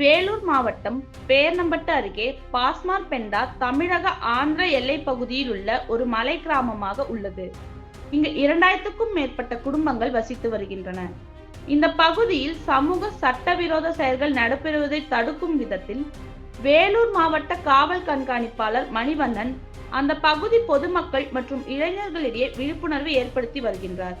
வேலூர் மாவட்டம் பேர்னம்பட்டு அருகே பாஸ்மார் பெண்டா தமிழக ஆந்திர எல்லை பகுதியில் உள்ள ஒரு மலை கிராமமாக உள்ளது. இங்கு இரண்டாயிரத்துக்கும் மேற்பட்ட குடும்பங்கள் வசித்து வருகின்றன. இந்த பகுதியில் சமூக சட்டவிரோத செயல்கள் நடைபெறுவதை தடுக்கும் விதத்தில் வேலூர் மாவட்ட காவல் கண்காணிப்பாளர் மணிவண்ணன் அந்த பகுதி பொதுமக்கள் மற்றும் இளைஞர்களிடையே விழிப்புணர்வு ஏற்படுத்தி வருகின்றார்.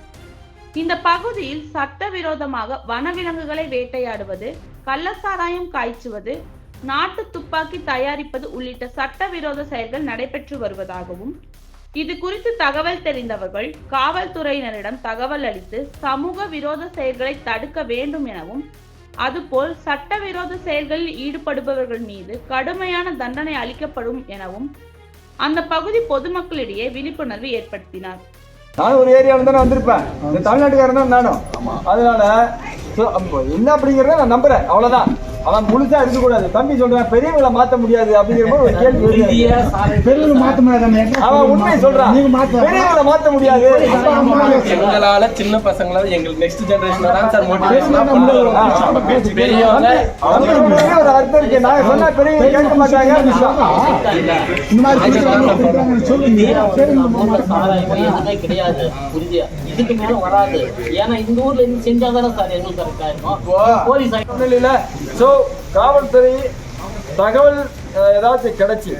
இந்த பகுதியில் சட்டவிரோதமாக வனவிலங்குகளை வேட்டையாடுவது கள்ளசாராயம் காய்ச்சுவது நாட்டு துப்பாக்கி தயாரிப்பது உள்ளிட்ட சட்டவிரோத செயல்கள் நடைபெற்று வருவதாகவும் இது குறித்து தகவல் தெரிந்தவர்கள் காவல்துறையினரிடம் தகவல் அளித்து சமூக விரோத செயல்களை தடுக்க வேண்டும் எனவும் அதுபோல் சட்டவிரோத செயல்களில் ஈடுபடுபவர்கள் மீது கடுமையான தண்டனை அளிக்கப்படும் எனவும் அந்த பகுதி பொதுமக்களிடையே விழிப்புணர்வு ஏற்படுத்தினார். நானும் ஒரு ஏரியாவில் தானே வந்திருப்பேன். இந்த தமிழ்நாட்டுக்காரன் தான் நானும். அதனால என்ன அப்படிங்கிறத நான் நம்புறேன். அவ்வளவுதான். அவன் முழுசா இருக்கக்கூடாது தம்பி சொல்றான் பெரியவங்களை மாத்த முடியாது அப்படிங்கிற போது ஒரு கேள்வி வருது. பெரியவங்க மாத்த முடியாது அவன் உண்மையை சொல்றான். நீங்க பெரியவங்களை மாத்த முடியாது. எங்களால சின்ன பசங்களால எங்களுக்கு நெக்ஸ்ட் ஜெனரேஷன் தான் சார் மோட்டிவேஷனா பெரியவங்க. ஒரு அர்த்தம் இருக்கு. நான் சொன்னா பெரியவங்க கேட்க மாட்டாங்க. கிடையாது. இதுக்கு மேல வராது. ஏன்னா இந்த ஊர்ல இருந்து செஞ்சாதானே சார் எங்களுக்கு கரெக்டா இருக்கும். போலீஸ் ஸோ காவல்துறை தகவல் ஏதாச்சும் கிடைச்சி.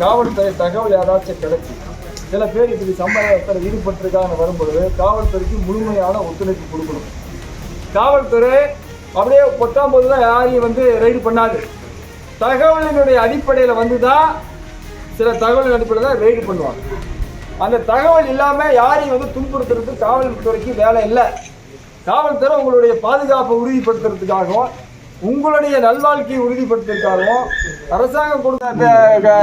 காவல்துறை தகவல் ஏதாச்சும் கிடைச்சி. சில பேர் இப்படி சம்பவத்தில் ஈடுபட்டிருக்காங்க வரும்பொழுது காவல்துறைக்கு முழுமையான ஒத்துழைப்பு கொடுக்கணும். காவல்துறை அப்படியே பொட்டாம்போது தான் யாரையும் வந்து ரைடு பண்ணாது. தகவலினுடைய அடிப்படையில் வந்து தான் சில தகவலின் அடிப்படையில் தான் ரைடு பண்ணுவாங்க. அந்த தகவல் இல்லாமல் யாரையும் வந்து துன்புறுத்துறதுக்கு காவல்துறைக்கு வேலை இல்லை. காவல்துறை உங்களுடைய பாதுகாப்பை உறுதிப்படுத்துறதுக்காகவும் உங்களுடைய நல்வாழ்க்கையை உறுதிப்படுத்துறதுக்காகவும் அரசாங்கம் கொடுத்த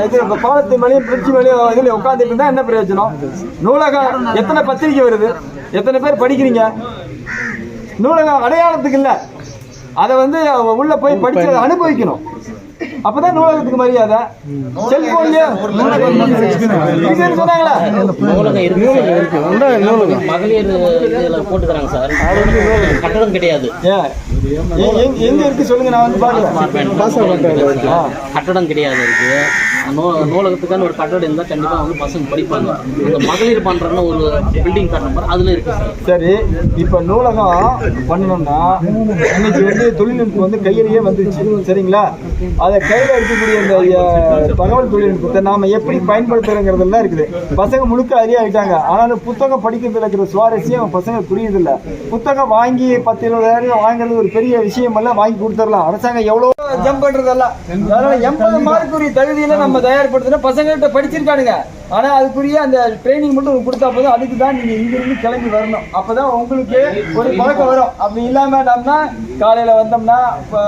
இது பாலத்து மேலேயும் பிரிட்ஜ் மேலேயும் இதில் உட்காந்துட்டு இருந்தா என்ன பிரயோஜனம்? நூலகம் எத்தனை பத்திரிக்கை வருது? எத்தனை பேர் படிக்கிறீங்க? நூலகம் அடையாளத்துக்கு இல்லை. அதை வந்து உள்ள போய் படிச்சு அனுபவிக்கணும். அப்பதான் நூலகத்துக்கு மரியாதை. செல்போன்லயே சொன்னாங்களா நூலகம். மகளிர் போட்டுக்கிறாங்க சார் கட்டடம் கிடையாது எங்க- இருக்கு சொல்லுங்க நான் வந்து பாக்குறேன் கிடையாது. இருக்கு நூ- நூலகத்துக்கான ஒரு கட்டடம் இருந்தால் கண்டிப்பாக வந்து பசங்க படிப்பாங்க. இந்த மகளிர் பண்றன்னு ஒரு பில்டிங் கட்டணம் அதில் இருக்கு சரி. இப்போ நூலகம் பண்ணணும்னா இன்னைக்கு வந்து தொழில்நுட்பம் வந்து கையிலேயே வந்துருச்சு. சரிங்களா? அதை கையில் இருக்கக்கூடிய இந்த தகவல் தொழில்நுட்பத்தை நாம் எப்படி பயன்படுத்துறோங்கிறதெல்லாம் இருக்குது. பசங்க முழுக்க அறியாயிட்டாங்க ஆனாலும் புத்தகம் படிக்கிறதுல இருக்கிற சுவாரஸ்யம் பசங்க புரியுது புத்தகம் வாங்கி பத்து இருபதாயிரம் வாங்குறது ஒரு பெரிய விஷயம் எல்லாம் வாங்கி கொடுத்துடலாம். அரசாங்கம் எவ்வளோ ஜம்ப் பண்ணுறதெல்லாம் அதனால எண்பது மார்க்குரிய தகுதியில் நம்ம தயார்படுத்தினா பசங்கள்கிட்ட படிச்சிருக்கானுங்க. ஆனா அதுக்குரிய அந்த ட்ரைனிங் மட்டும் கொடுத்தா போதும். அதுக்கு தான் நீங்க இங்கிருந்து கிளம்பி வரணும். அப்பதான் உங்களுக்கு ஒரு பழக்கம் வரும். அப்படி இல்லாம நம்மனா காலையில வந்தோம்னா இப்ப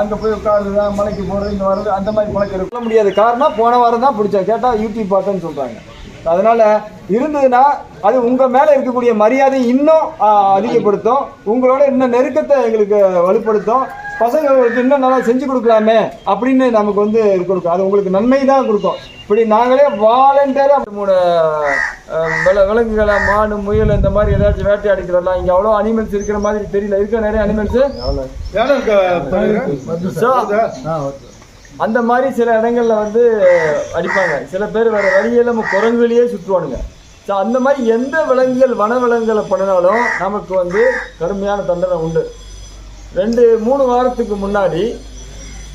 அங்க போய் உட்காருது மலைக்கு போறது இங்க வர்றது அந்த மாதிரி பழக்கம் இருக்க முடியாது காரணம் போன வாரம் தான் பிடிச்சா கேட்டா யூடியூப் பார்த்தேன்னு சொல்றாங்க. அதனால இருந்ததுன்னா அது உங்க மேல இருக்கக்கூடிய மரியாதை இன்னும் அதிகப்படுத்தும். உங்களோட இன்னும் நெருக்கத்தை எங்களுக்கு வலுப்படுத்தும். பசங்களுக்கு இன்னும் நல்லா செஞ்சு கொடுக்கலாமே அப்படின்னு நமக்கு வந்து கொடுக்கும். அது உங்களுக்கு நன்மை தான் கொடுக்கும். இப்படி நாங்களே வாலண்டியரா மூணு வில- விலங்குகளை மானு முயல் இந்த மாதிரி ஏதாச்சும் வேட்டையாடிக்கிறதெல்லாம் இங்க அவ்வளோ அனிமல்ஸ் இருக்கிற மாதிரி தெரியல. இருக்க நிறைய அனிமல்ஸ் அந்த மாதிரி சில இடங்களில் வந்து அடிப்பாங்க. சில பேர் வேறு வழியே நம்ம குரங்குலயே சுற்றுவானுங்க ஸோ அந்த மாதிரி எந்த விலங்குகள் வன விலங்குகளை பண்ணினாலும் நமக்கு வந்து கடுமையான தண்டனை உண்டு. ரெண்டு மூணு வாரத்துக்கு முன்னாடி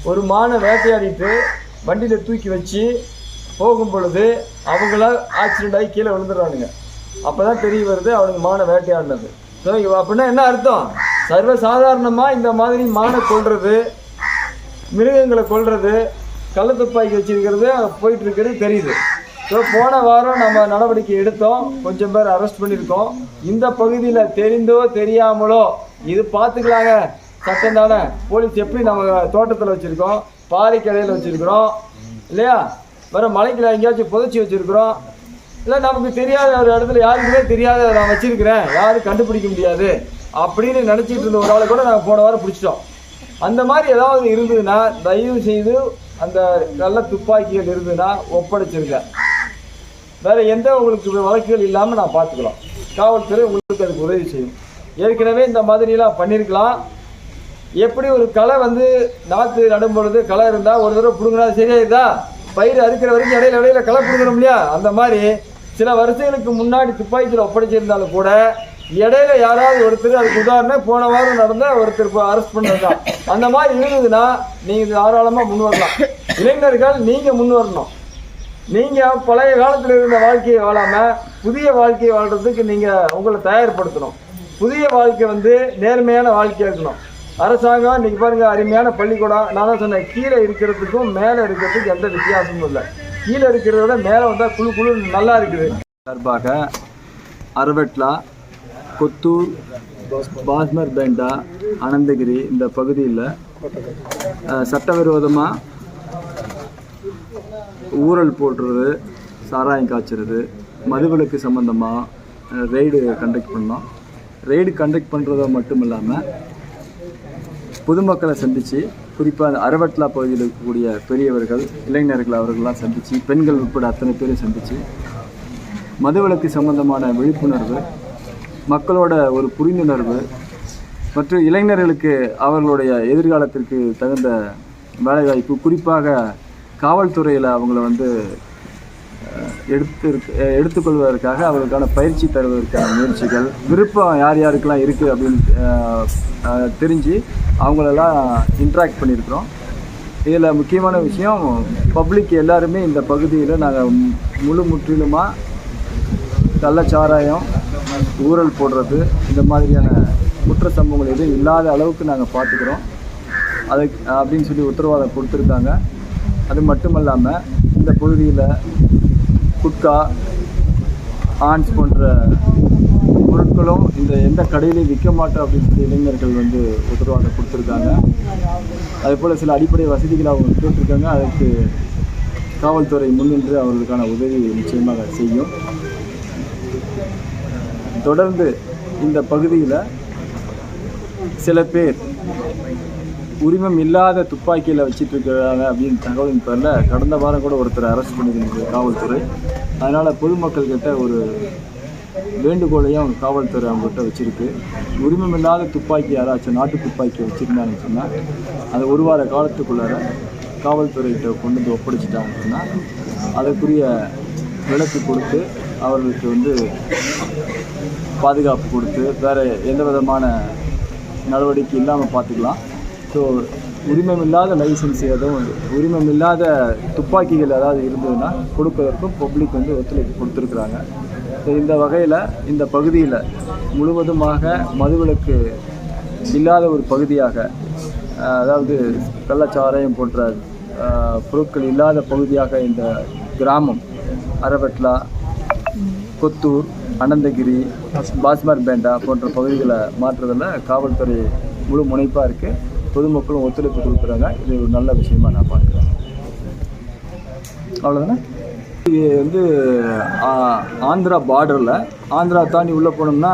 ஒரு மானை வேட்டையாடிட்டு வண்டியில் தூக்கி வச்சு போகும் பொழுது அவங்கள ஆக்சிடென்ட் ஆகி கீழே விழுந்துடுறானுங்க. அப்போ தான் தெரிய வருது அவனுங்க மானை வேட்டையாடினது. ஸோ அப்படின்னா என்ன அர்த்தம்? சர்வசாதாரணமாக இந்த மாதிரி மானை கொள்வது மிருகங்களை கொள்வது கள்ள துப்பாக்கி வச்சிருக்கிறது போயிட்டுருக்கிறது தெரியுது. ஸோ போன வாரம் நம்ம நடவடிக்கை எடுத்தோம். கொஞ்சம் பேர் அரெஸ்ட் பண்ணியிருக்கோம். இந்த பகுதியில் தெரிந்தோ தெரியாமலோ இது பார்த்துக்கலாங்க. சட்டம் தானே. போலீஸ் எப்படி நம்ம தோட்டத்தில் வச்சுருக்கோம் பாறைக்கடையில் வச்சுருக்குறோம் இல்லையா? வேறு மலைக்கில் எங்கேயாச்சும் புதைச்சி வச்சுருக்குறோம். இல்லை நமக்கு தெரியாத ஒரு இடத்துல யாருக்குமே தெரியாத நான் வச்சுருக்கிறேன். யாரும் கண்டுபிடிக்க முடியாது. அப்படின்னு நினச்சிட்டு இருந்த ஒரு ஆளை கூட நாங்கள் போன வாரம் பிடிச்சிட்டோம். அந்த மாதிரி ஏதாவது இருந்ததுன்னா தயவு செய்து அந்த நல்ல துப்பாக்கிகள் இருந்ததுன்னா ஒப்படைச்சிருங்க. வேறு எந்த உங்களுக்கு வழக்குகள் இல்லாமல் நான் பார்த்துக்கலாம். காவல்துறை உங்களுக்கு அதுக்கு உதவி செய்யும். ஏற்கனவே இந்த மாதிரிலாம் பண்ணியிருக்கலாம் எப்படி ஒரு களை வந்து நாற்று நடும் பொழுது களை இருந்தால் ஒரு தடவை பிடுங்கினா சரியாயிருதா? பயிர் அறுக்கிற வரைக்கும் இடையில இடையில களை பிடுங்கணும் இல்லையா? அந்த மாதிரி சில வருஷங்களுக்கு முன்னாடி துப்பாக்கியில் ஒப்படைச்சிருந்தாலும் கூட இடையில யாராவது ஒருத்தர் அதுக்கு உதாரணம் போன வாரம் நடந்த ஒருத்தர் இப்போ அரெஸ்ட் பண்ணது அந்த மாதிரி இருந்ததுன்னா நீங்கள் தாராளமாக முன் வரலாம். இளைஞர்கள் நீங்கள் முன் வரணும். நீங்கள் பழைய காலத்தில் இருந்த வாழ்க்கையை வாழாமல் புதிய வாழ்க்கையை வாழ்கிறதுக்கு நீங்கள் உங்களை தயார்படுத்தணும். புதிய வாழ்க்கை வந்து நேர்மையான வாழ்க்கையாக இருக்கணும். அரசாங்கம் இன்னைக்கு பாருங்க அருமையான பள்ளிக்கூடம். நான் தான் சொன்னேன் கீழே இருக்கிறதுக்கும் மேலே இருக்கிறதுக்கு எந்த வித்தியாசமும் இல்லை. கீழே இருக்கிறத விட மேலே வந்தால் குழு குழு நல்லா இருக்குது. சார்பாக அரவட்லா கொத்தூர் பாஸ்மர் பேண்டா அனந்தகிரி இந்த பகுதியில் சட்டவிரோதமாக ஊழல் போடுறது சாராயம் காய்ச்சறது மதுவிலக்கு சம்மந்தமாக ரெய்டு கண்டக்ட் பண்ணோம். ரெய்டு கண்டக்ட் பண்ணுறத மட்டும் இல்லாமல் பொதுமக்களை சந்தித்து குறிப்பாக அரவட்லா பகுதியில் இருக்கக்கூடிய பெரியவர்கள் இளைஞர்கள் அவர்கள்லாம் சந்தித்து பெண்கள் உட்பட அத்தனை பேரும் சந்தித்து மதுவிலக்கு சம்பந்தமான விழிப்புணர்வு மக்களோட ஒரு புரிந்துணர்வு மற்றும் இளைஞர்களுக்கு அவர்களுடைய எதிர்காலத்திற்கு தகுந்த வேலைவாய்ப்பு குறிப்பாக காவல்துறையில் அவங்கள வந்து எடுத்து எடுத்துக்கொள்வதற்காக அவர்களுக்கான பயிற்சி தருவதற்கான முயற்சிகள் விருப்பம் யார் யாருக்கெல்லாம் இருக்குது அப்படின்னு தெரிஞ்சு அவங்களெல்லாம் இன்ட்ராக்ட் பண்ணியிருக்கிறோம். இதில் முக்கியமான விஷயம் பப்ளிக் எல்லாருமே இந்த பகுதியில் நாங்கள் முழு முற்றிலுமாக கள்ளச்சாராயம் ஊழல் போடுறது இந்த மாதிரியான குற்ற சம்பவங்கள் எதுவும் இல்லாத அளவுக்கு நாங்கள் பார்த்துக்கிறோம். அது அப்படின்னு சொல்லி உத்தரவாதம் கொடுத்துருக்காங்க. அது மட்டும் இல்லாமல் இந்த பகுதியில் குட்கா ஆன்ஸ் போன்ற பொருட்களும் இந்த எந்த கடையிலையும் விற்க மாட்டோம் அப்படின்னு சொல்லி இளைஞர்கள் வந்து உத்தரவாதம் கொடுத்துருக்காங்க. அதே போல் சில அடிப்படை வசதிகளை அவங்க கேட்டிருக்காங்க. அதுக்கு காவல்துறை முன்னின்று அவர்களுக்கான உதவி நிச்சயமாக செய்யும். தொடர்ந்து இந்த பகுதியில் சில பேர் உரிமம் இல்லாத துப்பாக்கியில் வச்சுட்டு இருக்கிறாங்க அப்படின்னு தகவலின் பேரில் கடந்த வாரம் கூட ஒருத்தர் அரெஸ்ட் பண்ணியிருந்தது காவல்துறை. அதனால் பொதுமக்கள் கிட்ட ஒரு வேண்டுகோளையும் காவல்துறை அவங்ககிட்ட வச்சுருக்கு. உரிமம் இல்லாத துப்பாக்கி யாராச்சும் நாட்டு துப்பாக்கி வச்சுருந்தாங்கன்னு சொன்னால் அதை ஒரு வார காலத்துக்குள்ளார காவல்துறைகிட்ட கொண்டு வந்து ஒப்படைச்சிட்டாங்கன்னு சொன்னால் அதற்குரிய விளக்கு கொடுத்து அவர்களுக்கு வந்து பாதுகாப்பு கொடுத்து வேறு எந்த விதமான நடவடிக்கை இல்லாமல் பார்த்துக்கலாம். ஸோ உரிமம் இல்லாத லைசன்ஸ் எதுவும் உரிமம் இல்லாத துப்பாக்கிகள் ஏதாவது இருந்ததுன்னா கொடுப்பதற்கும் பப்ளிக் வந்து ஒத்துழைப்பு கொடுத்துருக்குறாங்க. ஸோ இந்த வகையில் இந்த பகுதியில் முழுவதுமாக மதுவிலக்கு இல்லாத ஒரு பகுதியாக அதாவது கள்ளச்சாராயம் போன்ற பொருட்கள் இல்லாத பகுதியாக இந்த கிராமம் அரவட்லா கொத்தூர் அனந்தகிரி பாஸ்மர் பேண்டா போன்ற பகுதிகளை மாற்றுறதில் காவல்துறை முழு முனைப்பாக இருக்குது பொதுமக்களும் ஒத்துழைப்பு கொடுக்குறாங்க. இது ஒரு நல்ல விஷயமா நான் பார்க்குறேன். அவ்வளோதானே இது வந்து ஆந்திரா பார்டரில் ஆந்திரா தாண்டி உள்ளே போனோம்னா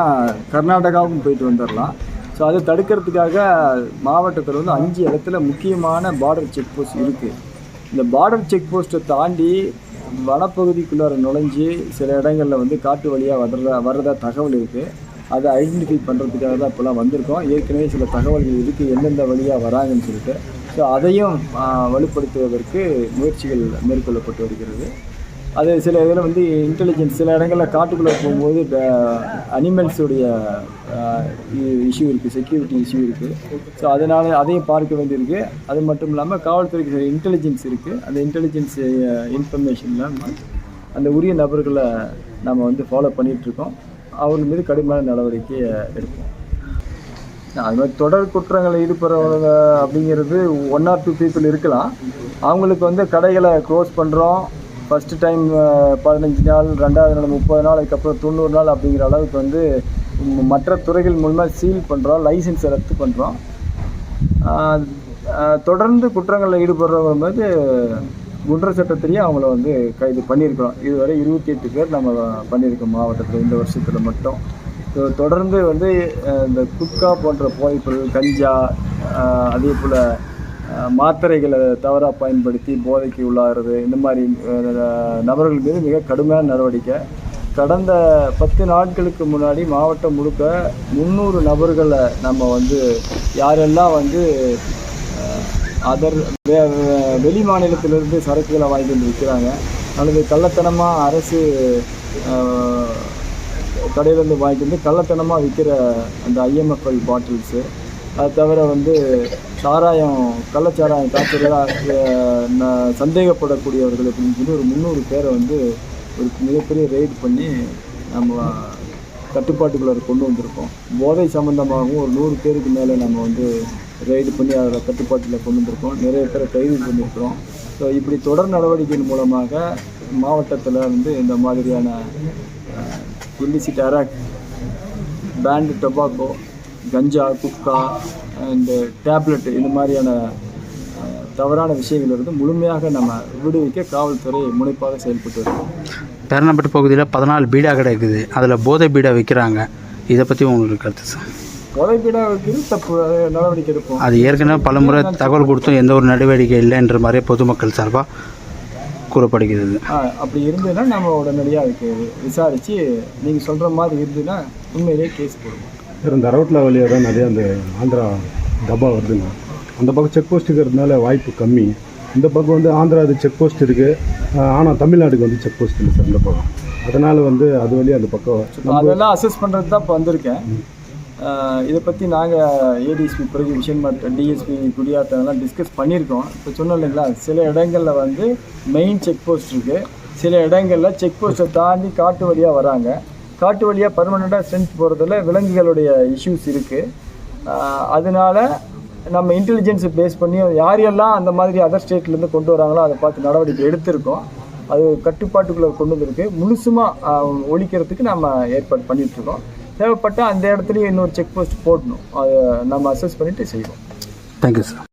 கர்நாடகாவுக்கும் போயிட்டு வந்துடலாம் ஸோ அதை தடுக்கிறதுக்காக மாவட்டத்தில் வந்து அஞ்சு இடத்துல முக்கியமான பார்டர் செக் போஸ்ட் இருக்குது இந்த பார்டர் செக் போஸ்ட்டை தாண்டி வனப்பகுதிக்குள்ளார நுழைஞ்சு சில இடங்களில் வந்து காட்டு வழியாக வர்றதா வர்றதா தகவல் இருக்குது அதை ஐடென்டிஃபை பண்ணுறதுக்காக தான் இப்போலாம் வந்திருக்கோம். ஏற்கனவே சில தகவல்கள் இருக்குது எந்தெந்த வழியாக வராங்கன்னு சொல்லிட்டு. ஸோ அதையும் வலுப்படுத்துவதற்கு முயற்சிகள் மேற்கொள்ளப்பட்டு வருகிறது. அது சில இதில் வந்து இன்டெலிஜென்ஸ் சில இடங்களில் காட்டுக்குள்ளே போகும்போது அனிமல்ஸுடைய இஷ்யூ இருக்குது செக்யூரிட்டி இஷ்யூ இருக்குது ஸோ அதனால் அதையும் பார்க்க வேண்டியிருக்கு. அது மட்டும் இல்லாமல் காவல்துறைக்கு சில இன்டெலிஜென்ஸ் இருக்குது அந்த இன்டெலிஜென்ஸ் இன்ஃபர்மேஷன்லாம் அந்த உரிய நபர்களை நம்ம வந்து ஃபாலோ பண்ணிகிட்ருக்கோம் அவர்கள் மீது கடுமையான நடவடிக்கையை எடுப்போம். அது மாதிரி தொடர் குற்றங்களில் ஈடுபடுறவங்க அப்படிங்கிறது ஒன் ஆர் டூ பீப்புள் இருக்கலாம். அவங்களுக்கு வந்து கடைகளை க்ளோஸ் பண்ணுறோம் ஃபஸ்ட்டு டைம் uh, பதினஞ்சு நாள் ரெண்டாவது நாள் முப்பது நாள் அதுக்கப்புறம் தொண்ணூறு நாள் அப்படிங்கிற அளவுக்கு வந்து மற்ற துறைகள் மூலமாக சீல் பண்ணுறோம் லைசன்ஸை ரத்து பண்ணுறோம் தொடர்ந்து குற்றங்களில் ஈடுபடுறவங்க வந்து குண்டர் சட்டத்திலேயே அவங்கள வந்து கைது பண்ணியிருக்கிறோம். இதுவரை இருபத்தி எட்டு பேர் நம்ம பண்ணியிருக்கோம் மாவட்டத்தில் இந்த வருஷத்தில் மட்டும். ஸோ தொடர்ந்து வந்து இந்த குட்கா போன்ற போதைப்பொருள் கஞ்சா அதே போல் மாத்திரைகளை தவறாக பயன்படுத்தி போதைக்கு உள்ளாகிறது. இந்த மாதிரி நபர்கள் மீது மிக கடுமையான நடவடிக்கை. கடந்த பத்து நாட்களுக்கு முன்னாடி மாவட்டம் முழுக்க முந்நூறு நபர்களை நம்ம வந்து யாரெல்லாம் வந்து அதர் வெளி மாநிலத்திலிருந்து சரக்குகளை வாங்கி வந்து விற்கிறாங்க அல்லது கள்ளத்தனமாக அரசு கடையிலேருந்து வாங்கிட்டு வந்து கள்ளத்தனமாக விற்கிற அந்த ஐஎம்எஃப்எல் பாட்டில்ஸு அது தவிர வந்து சாராயம் கள்ளச்சாராயம் காய்ச்சலாக சந்தேகப்படக்கூடியவர்கள் அப்படின்னு சொல்லி ஒரு முந்நூறு பேரை வந்து ஒரு மிகப்பெரிய ரெய்ட் பண்ணி நம்ம கட்டுப்பாட்டுக்குள்ளே கொண்டு வந்திருக்கோம். போதை சம்மந்தமாகவும் ஒரு நூறு பேருக்கு மேலே நம்ம வந்து ரெய்டு பண்ணி அதில் கட்டுப்பாட்டில் கொண்டு வந்திருக்கோம். நிறைய பேரை கைது பண்ணியிருக்கிறோம். ஸோ இப்படி தொடர் நடவடிக்கையின் மூலமாக மாவட்டத்தில் வந்து இந்த மாதிரியான illicit arrack banned tobacco ganja குக்கா and tablet இந்த மாதிரியான தவறான விஷயங்களிலிருந்து முழுமையாக நம்ம விடுவிக்க காவல்துறை முனைப்பாக செயல்பட்டு வருகிறோம் பேரணப்பட்டு பகுதியில் பதினாலு பீடா கடை இருக்குது. அதில் போதை பீடா விற்கிறாங்க இதை பற்றி உங்களுக்கு கருத்து சார் கொலைப்பீடா வைக்கிறது தப்பு. நடவடிக்கை எடுப்போம். அது ஏற்கனவே பலமுறை தகவல் கொடுத்தும் எந்த ஒரு நடவடிக்கை இல்லைன்ற மாதிரியே பொதுமக்கள் சார்பாக கூறப்படுகிறது. அப்படி இருந்ததுன்னா நம்ம உடனடியாக அதுக்கு விசாரித்து நீங்கள் சொல்கிற மாதிரி இருந்ததுன்னா உண்மையிலேயே கேஸ் போடுவோம். சார் இந்த ரோட்டில் வழியாக தான் நிறைய அந்த ஆந்திரா டப்பா வருதுங்க. அந்த பக்கம் செக் போஸ்ட் இருக்கிறதுனால வாய்ப்பு கம்மி. இந்த பக்கம் வந்து ஆந்திரா அது செக் போஸ்ட் இருக்குது ஆனால் தமிழ்நாடுக்கு வந்து செக் போஸ்ட் இல்லை சார் இந்த பக்கம். அதனால் வந்து அது வழியாக அந்த பக்கம் அதெல்லாம் அசஸ் பண்ணுறது தான் இப்போ வந்திருக்கேன். இதை பற்றி நாங்கள் ஏடிஎஸ்பி பிறகு விஷன் மற்ற டிஎஸ்பி குடியாத்தெல்லாம் டிஸ்கஸ் பண்ணியிருக்கோம். இப்போ சொன்னோம் இல்லைங்களா சில இடங்களில் வந்து மெயின் செக் போஸ்ட் இருக்குது சில இடங்களில் செக் போஸ்ட்டை தாண்டி காட்டு வழியாக வராங்க. காட்டு வழியாக பர்மனெண்ட்டாக ஸ்ட்ரென்த் போகிறதுல விலங்குகளுடைய இஷ்யூஸ் இருக்குது அதனால நம்ம இன்டெலிஜென்ஸை பேஸ் பண்ணி யார் எல்லாம் அந்த மாதிரி அதர் ஸ்டேட்லேருந்து கொண்டு வராங்களோ அதை பார்த்து நடவடிக்கை எடுத்திருக்கோம். அது கட்டுப்பாட்டுக்குள்ளே கொண்டு வந்திருக்கு. முழுசுமாக ஒழிக்கிறதுக்கு நம்ம ஏற்பாடு பண்ணிகிட்ருக்கோம் தேவைப்பட்டால் அந்த இடத்துலையும் இன்னொரு செக் போஸ்ட் போடணும். அதை நம்ம அசஸ் பண்ணிவிட்டு செய்வோம். Thank you sir